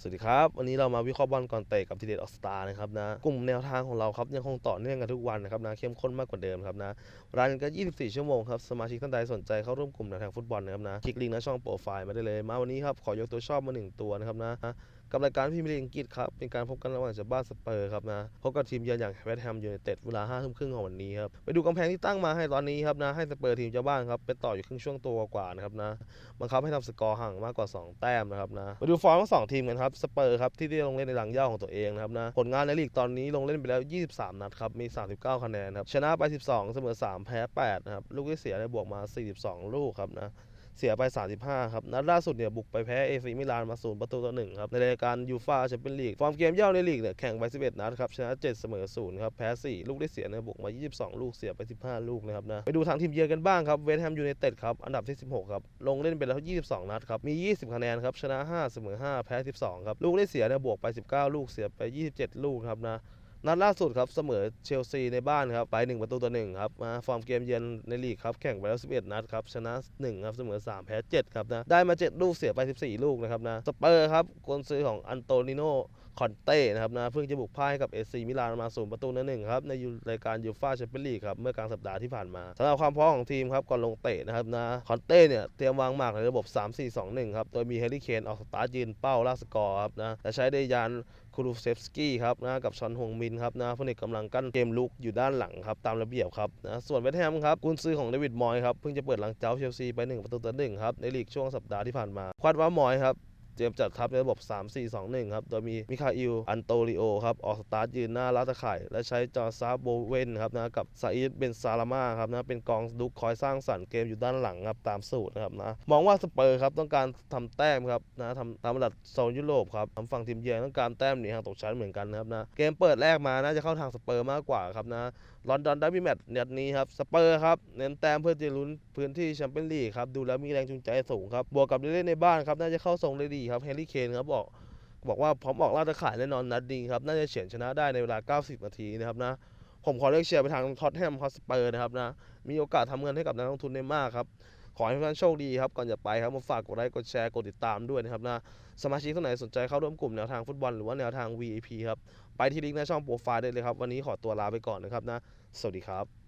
สวัสดีครับ วันนี้เรามาวิเคราะห์บอลก่อนเตะกับทีเด็ดออสตานะครับนะกลุ่มแนวทางของเราครับยังคงต่อเนื่องกันทุกวันนะครับนะเข้มข้นมากกว่าเดิมครับนะรันกัน24 ชั่วโมงครับสมาชิกท่านใดสนใจเข้าร่วมกลุ่มแนวทางฟุตบอลนะครับนะคลิกลิงก์หน้าช่องโปรไฟล์มาได้เลย มาวันนี้ครับขอยกตัวชอบมาหนึ่งตัวนะครับนะกับรายการพรีเมียร์ลีกอังกฤษครับเป็นการพบกันระหว่างเจาบ้านสเปอร์ครับนะพบกับทีมเยือนอย่างเวสต์แฮมยูไนเต็ดเวลา5ทุ่มครึ่งของวันนี้ครับไปดูกำแพงที่ตั้งมาให้ตอนนี้ครับนะให้สเปอร์ทีมเจ้าบ้านครับเป็นต่ออยู่ครึ่งช่วงตัวกว่านะครับนะบังคับให้ทำสกอร์ห่างมากกว่า 2 แต้มนะครับนะมาดูฟอร์มทั้งสองทีมกันครับสเปอร์ครับที่ได้ลงเล่นในหลังย่าของตัวเองนะครับนะผลงานในลีกตอนนี้ลงเล่นไปแล้ว 23 นัดครับมี 39 คะแนนครับชนะไป 12 เสมอ 3 แพ้8นะครับลูกที่เสียได้บวกมา 42 ลูกครับนะ เสียไป 35 ครับ นัดล่าสุดเนี่ยบุกไปแพ้เอซีมิลานมา0ประตูต่อ1ครับ ในรายการยูฟาแชมเปี้ยนลีก ฟอร์มเกมเย่าในลีกเนี่ยแข่งไป 11 นัดครับ ชนะ 7 เสมอ0ครับ แพ้ 4 ลูกได้เสียเนี่ยบุกมา 22 ลูก เสียไป 15 ลูกนะครับนะ ไปดูทางทีมเยือนกันบ้างครับ เวสต์แฮมยูไนเต็ดครับ อันดับที่ 16 ครับ ลงเล่นไปแล้ว 22 นัดครับ มี 20 คะแนนครับ ชนะ 5 เสมอ 5 แพ้ 12 ครับ ลูกได้เสียเนี่ยบวกไป 19 ลูก เสียไป 27 ลูกครับนะ นัดล่าสุดครับเสมอเชลซีในบ้านครับไป1ประตูต่อ1ครับมาฟอร์มเกมเยือนในลีกครับแข่งไปแล้ว11 นัดครับชนะ1ครับเสมอ 3 แพ้ 7 ครับนะได้มา 7 ลูกเสียไป 14 ลูกนะครับนะสเปอร์ครับกลซื้อของอันโตนิโนคอนเต้นะครับนะเพิ่งจะบุกพ่ายให้กับเอซีมิลานมา0ประตูต่อหนึ่งครับในรายการยูฟ่าแชมเปี้ยนลีกครับเมื่อกลางสัปดาห์ที่ผ่านมาสำหรับความพร้อมของทีมครับก่อนลงเตะนะครับนะคอนเต้เนี่ยเตรียมวางหมากในระบบ 3-4-2-1 ครับโดยมีแฮร์รี่เคนออกสตาร์ทยืนเป้าล่าสกอร์ครับนะและใช้เดยาน คูรูเซฟสกี้ครับนะกับชอนฮงมินครับนะผู้เอกกำลังกั้นเกมลุกอยู่ด้านหลังครับตามระเบียบครับนะส่วนเวสต์แฮมครับกุนซื้อของเดวิดมอยครับเพิ่งจะเปิดหลังเจ้าเชลซีไป1ประตูต่อหนึ่งครับในลีกช่วงสัปดาห์ที่ผ่านมาควาดว่ามอยครับ เตรียมจัดทัพในระบบ 3-4-2-1 ครับ โดยมีมิคาอิล อันโตริโอ ครับ ออกสตาร์ทยืนหน้าลาตะข่าย และใช้จอร์ซาโบเวนครับนะ กับซาอิดเบนซาลามาครับนะ เป็นกองดุกคอยสร้างสรรค์เกมอยู่ด้านหลังครับ ตามสูตรนะครับนะ มองว่าสเปอร์ครับ ต้องการทำแต้มครับนะทำตามระดับโซนยุโรปครับทางฝั่งทีมเยือนต้องการแต้มหนีห่างตกชั้นเหมือนกันนะครับนะ เกมเปิดแรกมาน่าจะเข้าทางสเปอร์มากกว่าครับนะลอนดอนดับบิแมตช์นัดนี้ครับ สเปอร์ครับเน้นแต้มเพื่อจะลุ้นพื้นที่แชมเปี้ยนลีกครับ ดูแล้วมีแรงจูงใจสูงครับ บวกกับเล่นในบ้านครับ น่าจะเข้าทรงได้ดีครับแฮร์รี่เคนครับบอกบอกว่าพร้อมออกล่าตะข่ายแน่นอนนัดนี้ครับน่าจะเฉือนชนะได้ในเวลา 90 นาทีนะครับนะผมขอเลือกเชียร์ไปทางท็อตแฮมฮอสเปอร์นะครับนะมีโอกาสทำเงินให้กับนักลงทุนได้มากครับขอให้ทุกท่านโชคดีครับ ก่อนจะไปครับมาฝากกดไลค์กดแชร์กดติดตามด้วยนะครับนะสมาชิกท่านไหนสนใจเข้าร่วมกลุ่มแนวทางฟุตบอลหรือว่าแนวทาง VIP ครับ ไปที่ลิงก์หน้าช่องโปรไฟล์ได้เลยครับ วันนี้ขอตัวลาไปก่อนนะครับนะ สวัสดีครับ